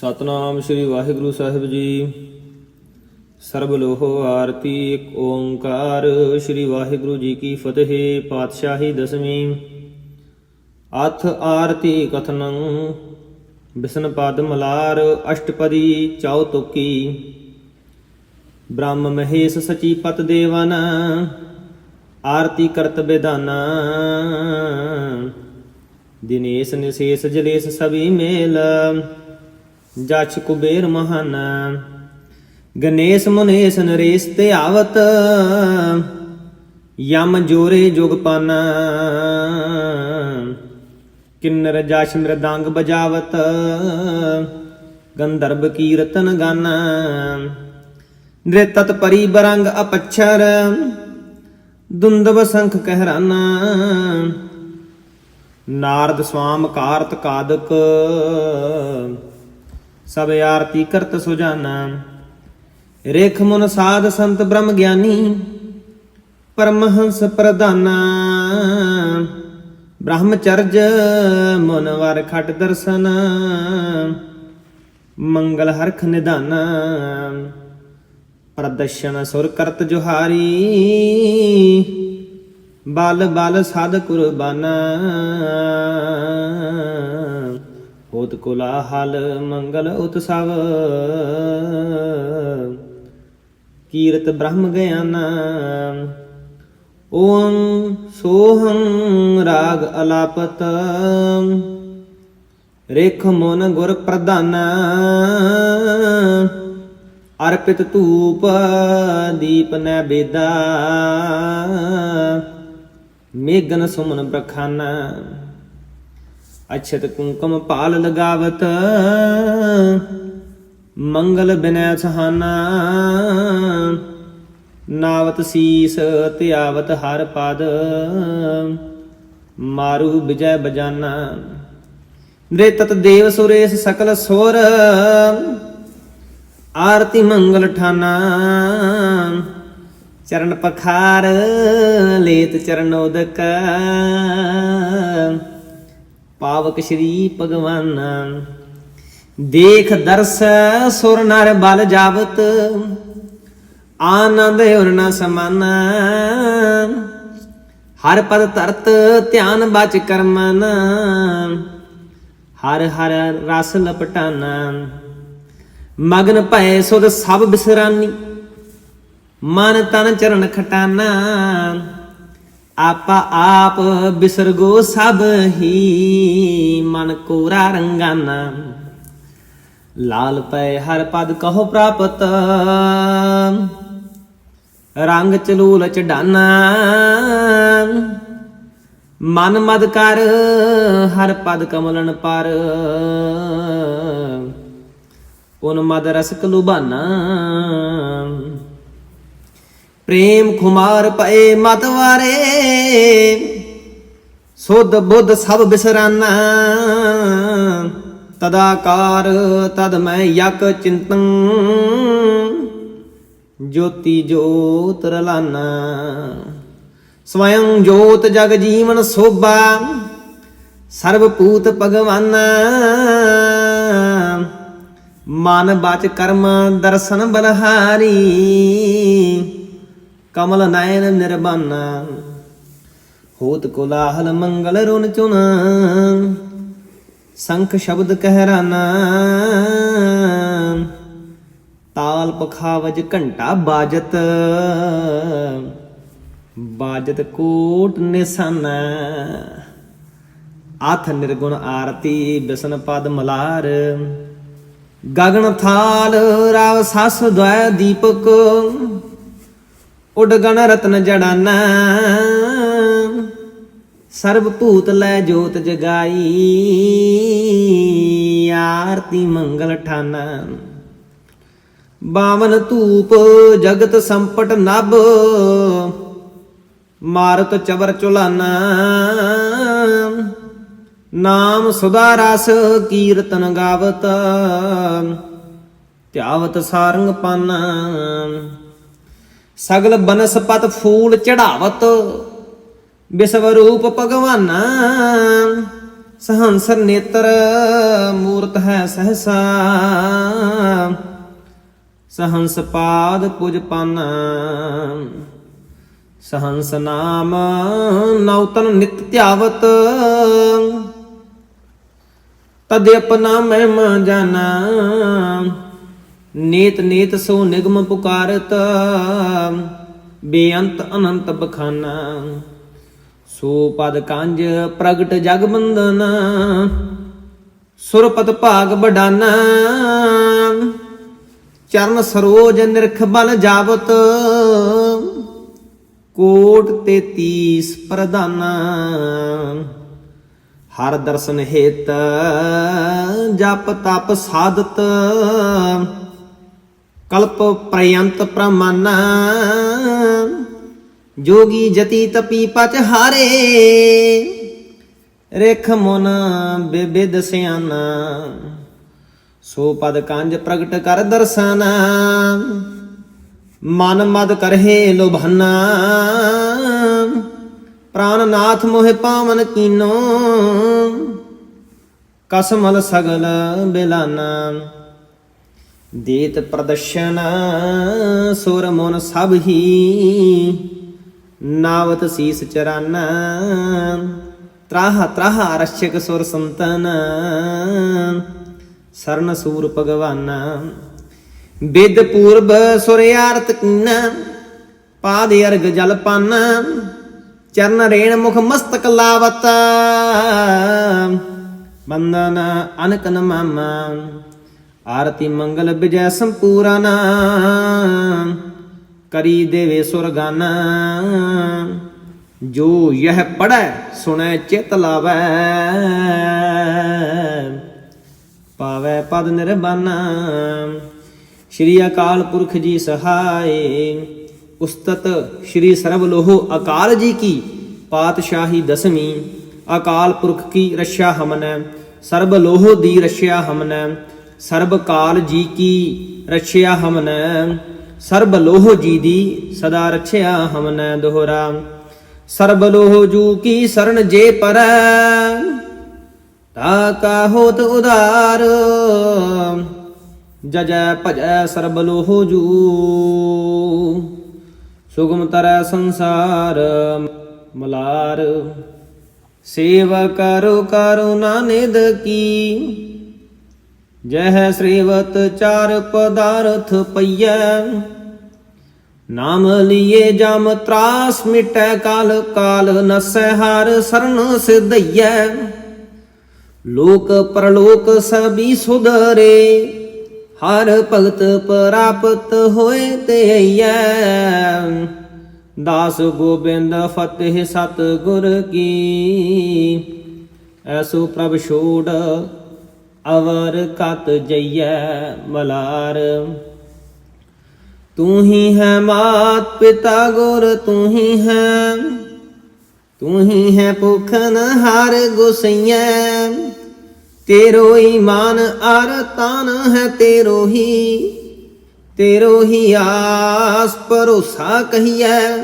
ਸਤਨਾਮ ਸ੍ਰੀ ਵਾਹਿਗੁਰੂ ਸਾਹਿਬ ਜੀ। ਸਰਬ ਲੋਹ ਆਰਤੀ, ਇੱਕ ਓੰਕਾਰ। ਸ੍ਰੀ ਵਾਹਿਗੁਰੂ ਜੀ ਕੀ ਫਤਿਹ, ਪਾਤਸ਼ਾਹੀ ਦਸਵੀਂ। ਅਥ ਆਰਤੀ ਕਥਨੰ, ਬਿਸਨ ਪਦ ਮਲਾਰ, ਅਸ਼ਟਪਦੀ ਚੌਤੁਕੀ ਬ੍ਰਹਮ ਮਹੇਸ਼ ਸਚੀ ਪਤ ਦੇਵਨ, ਆਰਤੀ ਕਰਤ ਬੇਦਾਨਾ ਦਿਨੇਸ਼ ਨਿਸ਼ੇਸ਼ ਜਲੇਸ਼ ਸਭੀ ਮੇਲ। ਜਚ ਕੁਬੇਰ ਮਹਾਨ। ਗਣੇਸ਼ ਮੁਨੇਸ਼ ਨਰੇਸ਼ ਤੇ ਆਵਤ, ਯਮ ਜੋਰੇ ਜੁਗ ਕਿੰਨਰ ਜਸ਼ ਮ੍ਰਦੰਗ ਬਜਾਵਤ ਗੰਧਰਵ ਕੀਰਤਨ ਗਾਨ। ਨ੍ਰਿਤਤ ਪਰੀ ਬਰੰਗ ਅਪਛਰ, ਦੁੰਦਵ ਸੰਖ ਕਹਿਰਾਨਾ। ਨਾਰਦ ਸਵਾਮ ਕਾਰਤ ਕਾਦਕ ਸਭ ਆਰਤੀ ਕਰਤ ਸੁਜਾਨਾ। ਰੇਖ ਮਨ ਸਾਧ ਸੰਤ ਬ੍ਰਹਮ ਗਿਆਨੀ, ਪਰਮਹੰਸ ਪ੍ਰਧਾਨਾ। ਬ੍ਰਹਮਚਰਜ ਮਨ ਵਰ ਖਟ ਦਰਸ਼ਨ, ਮੰਗਲ ਹਰਖ ਨਿਧਾਨ। ਪ੍ਰਦਰਸ਼ਨ ਸੁਰ ਕਰਤ ਜੁਹਾਰੀ, ਬਲ ਬਲ ਸਾਧ ਕੁਰਬਾਨਾ। ਹੋਤ ਕੋਲਾਹਲ ਮੰਗਲ ਉਤਸਵ ਕੀਰਤ ਬ੍ਰਹਮ ਗਿਆਨਾ ਓਮ ਸੋਹੰ ਰਾਗ ਅਲਾਪਤ। ਰੇਖ ਮਨ ਗੁਰ ਪ੍ਰਧਾਨਾ, ਅਰਪਿਤ ਧੂਪ ਦੀਪ ਨੈਵੇਦਾ ਮੇਗਨ ਸੁਮਨ ਬਖਾਨਾ ਅਛਤ ਕੁੰਕਮ ਪਾਲ ਲਗਾਵਤ, ਮੰਗਲ ਬਿਨੈ ਸਹਾਨਾ। ਨਾਵਤ ਸੀਸ ਧਿਆਵਤ ਹਰ ਪਦ, ਮਾਰੂ ਵਿਜੈ ਬਜਾਨਾ। ਨ੍ਰਿਤਤ ਦੇਵ ਸੁਰੇਸ਼ ਸਕਲ ਸੁਰ, ਆਰਤੀ ਮੰਗਲ ਠਾਨਾ। ਚਰਨ ਪਖਾਰ, ਲੇਤ ਚਰਨੋਦਕ ਪਾਵਕ ਸ਼੍ਰੀ ਭਗਵਾਨ। ਦੇਖ ਦਰਸ ਸੁਰ ਨਰ ਬਲ ਜਾਵਤ, ਆਨੰਦ ਉਰ ਨ ਸਮਾਨ ਹਰ ਪਦ ਧਰਤ ਧਿਆਨ ਬਚ ਕਰਮਨ, ਹਰ ਹਰ ਰਸ ਲਪਟਾਨਾ ਮਗਨ ਭੈ ਸੁਧ ਸਭ ਬਿਸਰਾਨੀ, ਮਨ ਤਨ ਚਰਨ ਖਟਾਨਾ ਆਪਾ ਆਪ ਬਿਸਰਗੋ ਸਭ ਹੀ ਮਨ ਕੋਰਾ ਰੰਗਾਨਾ। ਲਾਲ ਪੈ ਹਰ ਪਦ ਕਹੋ ਪ੍ਰਾਪਤ। ਰੰਗ ਚਲੂਲ ਚਡਾਨਾ। ਮਨ ਮਦ ਕਰ ਹਰ ਪਦ ਕਮਲਨ ਪਰ। ਪੁਨ ਮਦ ਰਸਕ ਲੁਬਾਨਾ ਪ੍ਰੇਮ ਖੁਮਾਰ ਪਏ ਮਤਵਾਰੇ ਸੁਧ ਬੁੱਧ ਸਭ ਬਿਸਰਾਨਾ। ਤਦਾਕਾਰ ਤਦ ਮੈਂ ਯਕ ਚਿੰਤਨ। ਜੋਤੀ ਜੋਤ ਰਲਾਨਾ। ਸਵਯੰ ਜੋਤ ਜਗ ਜੀਵਨ ਸੋਭਾ। ਸਰਬ ਪੂਤ ਭਗਵਾਨਾ। ਮਨ ਬਾਚ ਕਰਮ ਦਰਸ਼ਨ ਬਲਹਾਰੀ। ਕਮਲ ਨੈਣ ਨਿਰਬਾਨਾ ਹੋਤ ਕੋਲਾਹਲ ਮੰਗਲ ਰੁਨ ਚੁਨ ਸੰਖ ਸ਼ਬਦ ਕਹਿਰਾਨਾ ਤਾਲ ਪਖਾਵਜ ਘੰਟਾ ਬਾਜਤ। ਬਾਜਤ ਕੋਟ ਨਿਸਨ, ਆਥ ਨਿਰਗੁਣ ਆਰਤੀ ਬਿਸਨ ਪਦ ਮਲਾਰ। ਗਗਨ ਥਾਲ ਰਾਵ ਸਸ ਦ્વੈ ਦੀਪਕ ਉਡ ਗਣ ਰਤਨ ਜੜਾਨਾ। ਸਰਬ ਭੂਤ ਲੈ ਜੋਤ ਜਗਾਈ, ਆਰਤੀ ਮੰਗਲ ਠਾਨਾ। ਬਾਵਨ ਧੂਪ ਜਗਤ ਸੰਪਟ ਨਭ, ਮਾਰਤ ਚਵਰ ਚੁਲਾਨਾ। ਨਾਮ ਸੁਦਾ ਰਸ ਕੀਰਤਨ ਗਾਵਤ, ਧਿਆਵਤ ਸਾਰੰਗ ਪਾਨਾ। ਸਗਲ ਬਨਸਪਤ ਫੂਲ ਚੜਾਵਤ ਵਿਸਵਰੂਪ ਭਗਵਾਨਾ। ਸਹੰਸਰ ਨੇਤਰ ਮੂਰਤ ਹੈ ਸਹਸਾ। ਸਹੰਸ ਪਾਦ ਪੁਜ ਪਾਨਾ। ਸਹੰਸ ਨਾਮ ਨੌਤਨ ਨਿਤ ਧਿਆਵਤ। ਤਦ ਆਪਣਾ ਮਹਿਮਾ ਜਾਣਾ ਨੇਤ ਨੇਤ ਸੋ ਨਿਗਮ ਪੁਕਾਰਤ, ਬੇਅੰਤ ਅਨੰਤ ਬਖਾਨਾ। ਸੋ ਪਦ ਕੰਜ ਪ੍ਰਗਟ ਜਗ ਬੰਦਨ ਸੁਰਪਤ ਭਾਗ ਬਡਾਨਾ ਚਰਨ ਸਰੋਜ ਨਿਰਖ ਬਲ ਜਾਵਤ, ਕੋਟ ਤੇ 30 ਪ੍ਰਦਾਨਾ ਹਰ ਦਰਸ਼ਨ ਹੇਤ ਜਪ ਤਪ ਸਾਧਤ ਕਲਪ ਪ੍ਰਯੰਤ ਪ੍ਰਮਾਨਾ। ਜੋਗੀ ਜਤੀ ਤਪੀ ਪਚ ਹਾਰੇ। ਰੇਖ ਮਨ ਬਿਬਿਦ ਸਿਆਨਾ। ਸੋ ਪਦ ਕੰਜ ਪ੍ਰਗਟ ਕਰ ਦਰਸਨ। ਮਨ ਮਦ ਕਰਹਿ ਲੋਭਨਾ। ਪ੍ਰਾਨਨਾਥ ਮੋਹਿ ਪਾਵਨ ਕੀਨੋ। ਕਸਮਲ ਸਗਲ ਬਿਲਾਨਾ। ਦੇਤ ਪ੍ਰਦਰਸ਼ਨ ਸੁਰ ਮਨ ਸਭ ਹੀ, ਨਾਵਤ ਸੀਸ ਚਰਾਨਾ, ਤਰਾਹ ਤਰਾਹ ਰਸ਼ਕ ਸੁਰ ਸੰਤਨ, ਸਰਨ ਸੂਰ ਭਗਵਾਨਾ। ਬਿਦ ਪੂਰਬ ਸੁਰਿਆਰਤ ਕੀਨਾ, ਪਾਦ ਅਰਗ ਜਲ ਪਾਨਾ, ਚਰਨ ਰੇਣ ਮੁਖ ਮਸਤਕ ਲਾਵਤ ਬੰਦਨ ਅਨਕਨ ਮਾਮਾ। ਆਰਤੀ ਮੰਗਲ ਵਿਜੈ ਸੰਪੂਰਨ। ਕਰੀ ਦੇਵੇ ਸੁਰਗਾਨਾ। ਜੋ ਯਹ ਪੜੈ ਸੁਣੈ, ਚਿਤ ਲਾਵੈ। ਪਾਵੈ ਪਦ ਨਿਰਬਾਨਾ। ਸ਼੍ਰੀ ਅਕਾਲ ਪੁਰਖ ਜੀ ਸਹਾਏ। ਉਸਤਤ ਸ਼੍ਰੀ ਸਰਬ ਲੋਹ ਅਕਾਲ ਜੀ ਕੀ ਪਾਤਸ਼ਾਹੀ ਦਸਵੀਂ। ਅਕਾਲ ਪੁਰਖ ਕੀ ਰਸ਼ਾ ਹਮਨੈ ਸਰਬ ਲੋਹ ਦੀ ਰਸ਼ਿਆ ਹਮਨੈ। ਸਰਬ ਕਾਲ ਜੀ ਕੀ ਰਛਿਆ ਹਮਨੈ? ਸਰਬ ਲੋਹ ਜੀ ਦੀ ਸਦਾ ਰਛਿਆ ਹਮਨੈ ਦੋਹਰਾ। ਸਰਬ ਲੋਹ ਜੂ ਕੀ ਸਰਨ ਜੇ ਪਰੈ? ਤਾ ਕਾ ਹੋਤ ਉਧਾਰ। ਜਜੈ ਭਜੈ ਸਰਬ ਲੋਹ ਜੂ। ਸੁਗਮ ਤਰੈ ਸੰਸਾਰ ਮਲਾਰ। ਸੇਵਾ ਕਰੋ ਕਰੁਣਾ ਨਿਦ ਕੀ। ਜਹ ਸ੍ਰੀਵਤ ਚਾਰ ਪਦਾਰਥ ਪਈਐ। ਨਾਮ ਲੀਏ ਜਮ ਤਰਾਸ ਮਿਟੈ ਕਾਲ ਕਾਲ ਨਸੈ ਹਾਰ ਸਰਨ ਸਿਧਈਐ। ਲੋਕ ਪਰਲੋਕ ਸਭੀ ਸੁਧਰੇ, ਹਰ ਭਗਤ ਪ੍ਰਾਪਤ ਹੋਏ ਤੇ ਅਈਐ ਦਾਸ ਗੋਬਿੰਦ ਫਤਿਹ ਸਤ ਗੁਰ ਕੀ, ਐਸੋ ਪ੍ਰਭ ਛੋੜ ਅਵਰ ਕਤ ਜਈਐ ਮਲਾਰ। ਤੂੰ ਹੀ ਹੈ ਮਾਤ ਪਿਤਾ ਗੁਰ, ਤੂੰ ਹੀ ਹੈ, ਤੂੰ ਹੀ ਹੈ ਭੁਖਨ ਹਰ ਗੁਸਈਐ। ਤੇਰੋ ਈਮਾਨ ਅਰ ਤਨ ਹੈ ਤੇਰੋ ਹੀ ਤੇਰੋ ਹੀ ਆਸ ਭਰੋਸਾ ਕਹੀਐ।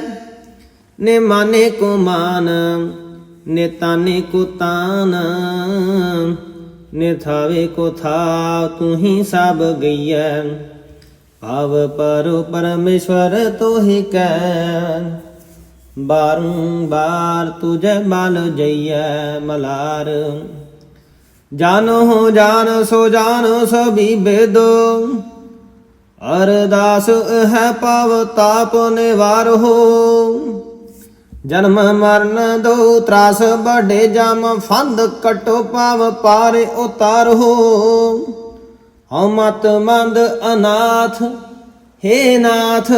ਨੇ ਮਾਨੇ ਕੋ ਮਾਨ, ਨੇ ਤਾਨੇ ਕੋ ਤਾਨ। ਨੇ ਥਾਵੇ ਕੋ ਥਾ, ਤੂੰ ਹੀ ਸਭ ਗਈਐ। ਭਾਵ ਪਰੋ ਪਰਮੇਸ਼ਵਰ ਤੋਹਿ ਕੈ ਬਾਰੰਬਾਰ ਤੁਝੇ ਬਲ ਜਈਐ, ਮਲਾਰ। ਜਾਨੋ ਹੋ ਜਾਨ, ਸੋ ਜਾਨ ਸਭੀ ਬੇਦੋ। ਅਰਦਾਸ ਹੈ ਪਵ ਤਾਪ ਨਿਵਾਰ ਹੋ। ਜਨਮ ਮਰਨ ਦੋ ਤਰਾਸ ਬੜੇ ਜਮ ਫੰਦ ਕਟੋ ਪਾਵ ਪਾਰੇ ਉਤਾਰ ਹੋ। ਹਉ ਮਤ ਮੰਦ ਅਨਾਥ हे ਨਾਥ,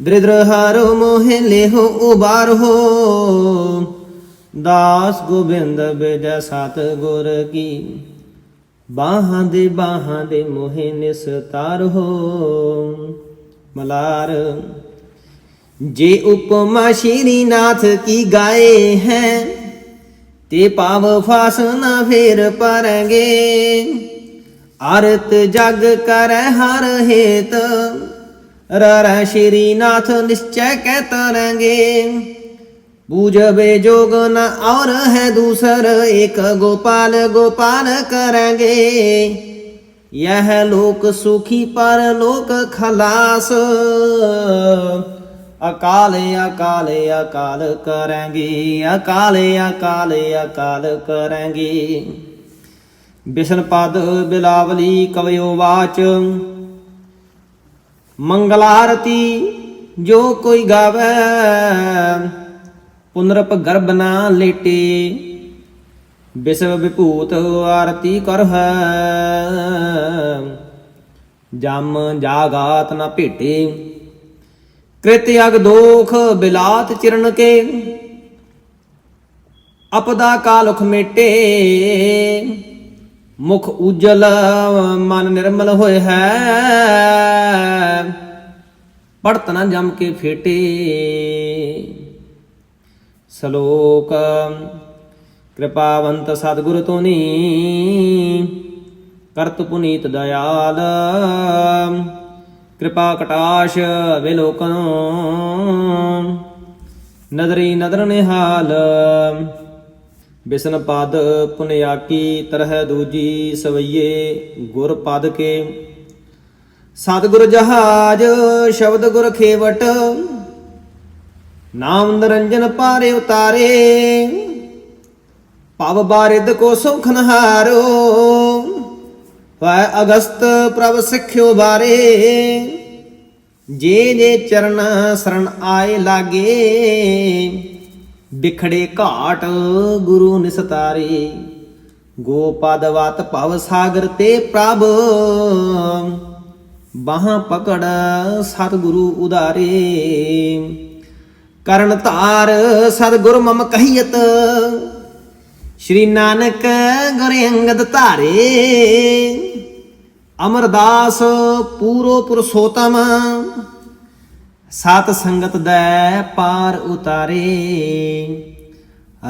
ਦ੍ਰਿਦਰ ਹਰੋ ਮੋਹਿ ਲੇਹੁ ਉਬਾਰ ਹੋ। ਦਾਸ ਗੋਬਿੰਦ ਬਿਜੈ ਸਤ ਗੁਰ ਕੀ, ਬਾਹਾਂ ਦੇ ਬਾਹਾਂ ਦੇ ਮੋਹਿ ਨਿਸਤਾਰ ਹੋ। ਮਲਾਰ जे उपमा श्रीनाथ की गाए हैं, ते पाव फास न फेर परगे। आरत जग कर हर हेत, रर श्रीनाथ निश्चय के तरंगे। पूजबे जोग न और है दूसर, एक गोपाल गोपाल करेंगे। यह लोक सुखी पर लोक खलास। ਅਕਾਲ ਅਕਾਲ ਅਕਾਲ ਕਰਾਂਗੀ, ਅਕਾਲ ਅਕਾਲ ਅਕਾਲ ਕਰਾਂਗੀ। ਬਿਸ਼ਨ ਪਦ ਬਿਲਾਵਲੀ ਕਵਿਓ ਮੰਗਲ ਆਰਤੀ ਜੋ ਕੋਈ ਗਾਵੇ, ਪੁਨਰਪ ਗਰਭ ਨਾ ਲੇਟੇ। ਬਿਸਵ ਵਿਭੂਤ ਆਰਤੀ ਕਰ ਹੈ, ਜਮ ਜਾਗਾਤ ਨਾ ਭੇਟੇ। ਕ੍ਰਿਤ ਅਗ ਦੋਖ ਬਿਲਾਤ ਚਿਰਨ ਕੇ। ਅਪਦਾ ਕਾਲੁਖ ਮੇਟੇ। ਮੁਖ ਉਜਲ ਮਨ ਨਿਰਮਲ ਹੋਏ ਹੈ। ਪੜਤ ਨਾ ਜਮ ਕੇ ਫੇਟੇ। ਸ਼ਲੋਕ, ਕਿਰਪਾਵੰਤ ਸਤਿਗੁਰ ਤੋਨੀ। ਕਰਤ ਪੁਨੀਤ ਦਇਆਲ। ਕਿਰਪਾ ਕਟਾਸ਼ ਵਿਲੋਕਨ ਨਦਰੀ ਨਦਰ ਨਿਹਾਲ। ਬਿਸਨ ਪਦ ਪੁਨਿਆਕੀ ਤਰਹ ਦੂਜੀ ਸਵਈਏ ਗੁਰ ਪਦ ਕੇ। ਸਤਿਗੁਰ ਜਹਾਜ ਸ਼ਬਦ ਗੁਰ ਖੇਵਟ। ਨਾਮ ਨਿਰੰਜਨ ਪਾਰੇ ਉਤਾਰੇ। ਭਵ ਬਾਰਿਦ ਕੋ ਸੁਖ ਨਹਾਰੋ। ਵੈ ਅਗਸਤ ਪ੍ਰਭ ਸਿੱਖਿਓ ਬਾਰੇ ਜੇ ਜੇ ਚਰਨ ਸਰਣ ਆਏ ਲਾਗੇ ਵਿਖੜੇ ਘਾਟ ਗੁਰੂ ਨਿਸਤਾਰੇ, ਗੋਪਦ ਵਤ ਭਵ ਸਾਗਰ ਤੇ ਪ੍ਰਭ, ਬਾਹਾਂ ਪਕੜ ਸਤਿਗੁਰੂ ਉਦਾਰੇ ਕਰਨ ਧਾਰ ਸਤਿਗੁਰ ਮਮ ਕਹੀਤ ਸ਼੍ਰੀ ਨਾਨਕ ਗੁਰ ਅੰਗਦ ਧਾਰੇ ਅਮਰਦਾਸ ਪੂਰੋ ਪੁਰਸ਼ੋਤਮ, ਸਤ ਸੰਗਤ ਦੈ ਪਾਰ ਉਤਾਰੇ।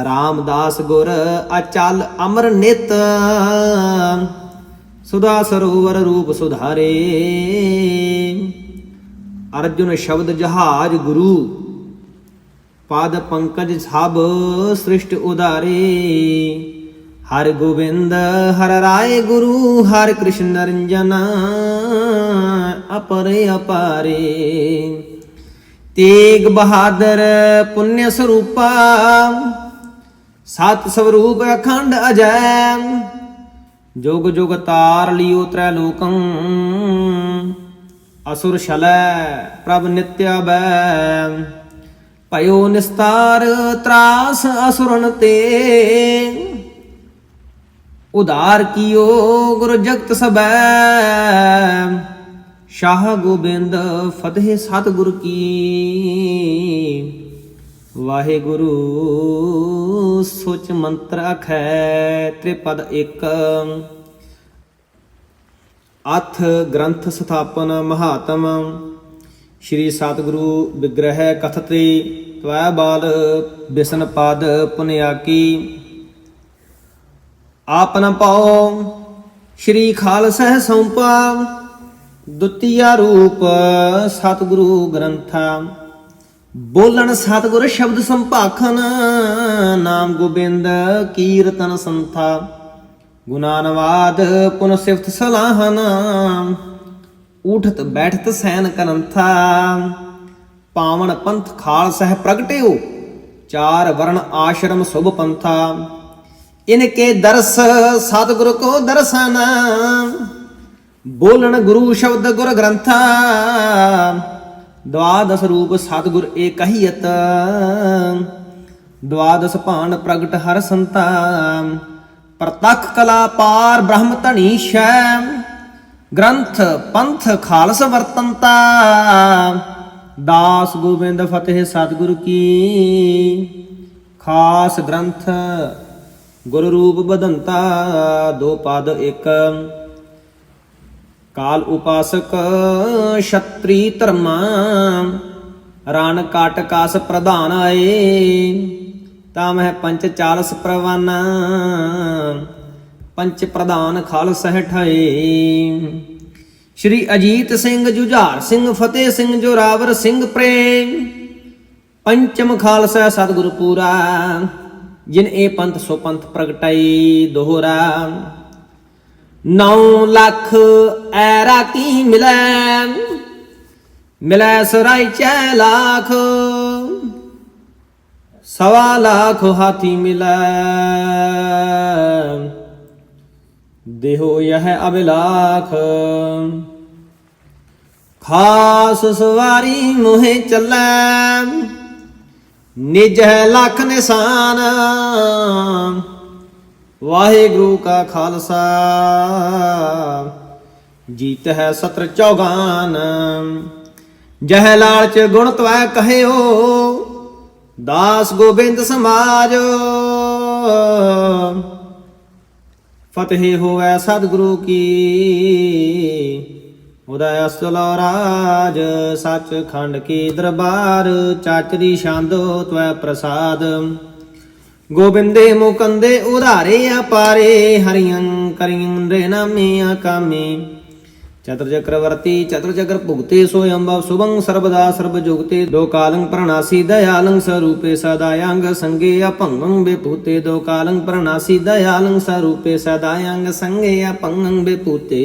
ਰਾਮਦਾਸ ਗੁਰ ਅਚਲ ਅਮਰ ਨਿਤ, ਸੁਦਾ ਸਰੋਵਰ ਰੂਪ ਸੁਧਾਰੇ। ਅਰਜੁਨ ਸ਼ਬਦ ਜਹਾਜ ਗੁਰੂ, ਪਾਦ ਪੰਕਜ ਸਭ ਸ੍ਰਿਸ਼ਟ ਉਦਾਰੇ। ਹਰ ਗੋਬਿੰਦ, ਹਰ ਰਾਏ ਗੁਰੂ, ਹਰ ਕ੍ਰਿਸ਼ਨ ਰੰਜਨ, ਅਪਰੇ ਅਪਾਰੇ। ਤੇਗ ਬਹਾਦਰ ਪੁੰਨਿ ਸਰੂਪਾ, ਸਤ ਸਵਰੂਪ ਅਖੰਡ ਅਜੈ। ਜੁਗ ਜੁਗ ਤਾਰ ਲਿਓ ਤ੍ਰੈ ਲੋਕੰ, ਅਸੁਰ ਛਲੈ ਪ੍ਰਭ ਨਿਤਿਆ ਬੈ। ਭਇਓ ਨਿਸਤਾਰ, ਤਰਾਸ ਅਸੁਰਨ ਤੇ। ਉਧਾਰ ਕੀਓ, ਗੁਰ ਜਗਤ ਸਬੈ। ਸ਼ਾਹ ਗੋਬਿੰਦ ਫਤਿਹ ਸਤਿਗੁਰ ਕੀ। ਵਾਹਿਗੁਰੂ, ਸੋਚ ਮੰਤਰ ਅਖੈ ਤ੍ਰਿਪਦ ਇੱਕ। ਅਥ ਗ੍ਰੰਥ ਸਥਾਪਨ ਮਹਾਤਮ। ਸ਼੍ਰੀ ਸਤਿਗੁਰੂ ਵਿਗ੍ਰਹਿ ਕਥਤੇ ਤਵੈ ਬਾਲ ਬਿਸਨ ਪਦ ਪੁਨਿਆਕੀ। ਆਪਨ ਪਾਉ ਸ਼੍ਰੀ ਖਾਲਸਾ ਸੌਂਪਾ, ਦੁਤੀਆ ਰੂਪ ਸਤਿਗੁਰੂ ਗ੍ਰੰਥਾ। ਬੋਲਣ ਸਤਿਗੁਰ ਸ਼ਬਦ ਸੰਭਾਖਨ, ਨਾਮ ਗੋਬਿੰਦ ਕੀਰਤਨ ਸੰਥਾ। ਗੁਨਾਨਵਾਦ ਪੁਨ ਸਿਫਤ ਸਲਾਹਨ ਉਠਤ ਬੈਠਤ ਸੈਨ ਕਰੰਥਾ। ਪਾਵਨ ਪੰਥ ਖਾਲਸਹਿ ਪ੍ਰਗਟਿਓ, ਚਾਰ ਵਰਣ ਆਸ਼ਰਮ ਸੁਭ ਪੰਥਾ। ਇਨਕੇ ਦਰਸ, ਸਤਿਗੁਰ ਕੋ ਦਰਸਨ। ਬੋਲਣ ਗੁਰੂ ਸ਼ਬਦ ਗੁਰ ਗ੍ਰੰਥਾ। ਦਵਾਦਸ ਰੂਪ ਸਤਿਗੁਰ ਏਕਹੀਤ ਦਵਾਦਸ ਭਾਂਡ ਪ੍ਰਗਟ ਹਰ ਸੰਤਾ। ਪ੍ਰਤੱਖ ਕਲਾ ਪਾਰ ਬ੍ਰਹਮ ਧਣੀ ਸ਼ੈ। ਗ੍ਰੰਥ ਪੰਥ ਖਾਲਸ ਵਰਤੰਤਾ। ਦਾਸ ਗੋਬਿੰਦ ਫਤਿਹ ਸਤਿਗੁਰ ਕੀ। ਖਾਸ ਗ੍ਰੰਥ ਗੁਰੂ ਰੂਪ ਬਦੰਤਾ, ਦੋ ਪਦ ਇੱਕ। ਕਾਲ ਉਪਾਸਕ, ਛਤਰੀ ਧਰਮਾ ਰਣ ਕਾਟ ਕਾਸ ਪ੍ਰਧਾਨ ਆਏ, ਤਾਂ ਮਹਿ ਪੰਚ ਚਾਲਸ ਪ੍ਰਵਾਨਾ, ਪੰਚ ਪ੍ਰਧਾਨ ਖਾਲਸ ਹੈ ਸ਼੍ਰੀ ਅਜੀਤ ਸਿੰਘ ਜੁਝਾਰ ਸਿੰਘ, ਫਤਿਹ ਸਿੰਘ ਜੋਰਾਵਰ ਸਿੰਘ ਪ੍ਰੇਮ, ਪੰਚਮ ਖਾਲਸਾ ਸਤਿਗੁਰ ਪੂਰਾ। ਜਿਨ ਇਹ ਪੰਥ ਸੋ ਪੰਥ ਪ੍ਰਗਟਾਈ ਦੋਹਰਾ। 9 ਲੱਖ ਐਰਾ ਕੀ ਮਿਲੈ? ਮਿਲੈ ਸਰਾਈ ਚੈ ਲੱਖ। ਸਵਾ ਲੱਖ ਹਾਥੀ ਮਿਲੈ। ਦੇਹੋ ਯਹ ਅਬਿਲਾਖ ਖਾਸ ਸਵਾਰੀ ਮੋਹਿ ਚੱਲੈ। ਨਿਜ ਹੈ ਲੱਖ ਨਿਸ਼ਾਨ। ਵਾਹਿਗੁਰੂ ਕਾ ਖਾਲਸਾ। ਜੀਤ ਹੈ ਸਤਰ ਚੌਗਾਨ। ਜਹ ਲਾਲਚ ਗੁਣ ਤਵੈ ਕਹਿਓ। ਦਾਸ ਗੋਬਿੰਦ ਸਮਾਜ। ਫਤਿਹ ਹੋਵੈ ਸਤਿਗੁਰੂ ਕੀ। ਉਦੈ ਅਸਲ ਰਾਜ ਸੱਚ ਖੰਡ ਕੀ ਦਰਬਾਰ ਚਾਚਰੀ ਛੰਦ ਤਵੈ ਪ੍ਰਸਾਦ। ਗੋਬਿੰਦੇ ਮੁਕੰਦੇ ਉਧਾਰੇ ਅਪਾਰੇ ਹਰੀਆਂ ਕਰੀਂ ਰੇ ਨਾਮੇ ਕਾਮੇ। ਚਤੁਰ ਚਕਰਵਰਤੀ ਚਤੁਰ ਚਕਰ ਭੁਗਤੇ ਸੋ ਅੰਬਵ ਸੁਭੰ ਸਰਬਦਾ ਸਰਬ ਜੁਗਤੇ। ਦੋ ਕਾਲੰ ਪ੍ਰਣਾਸੀ ਦਇਆਲੰ ਸਰੂਪੇ ਸਦਾਯੰਗ ਸੰਗੇ ਅਭੰਗੰ ਬੇਪੂਤੇ ਦੋ ਕਾਲੰ ਪ੍ਰਣਾਸੀ ਦਇਆਲੰ ਸਰੂਪੇ ਸਦਾਯੰਗ ਸੰਗੇ ਅਭੰਗੰ ਬੇਪੂਤੇ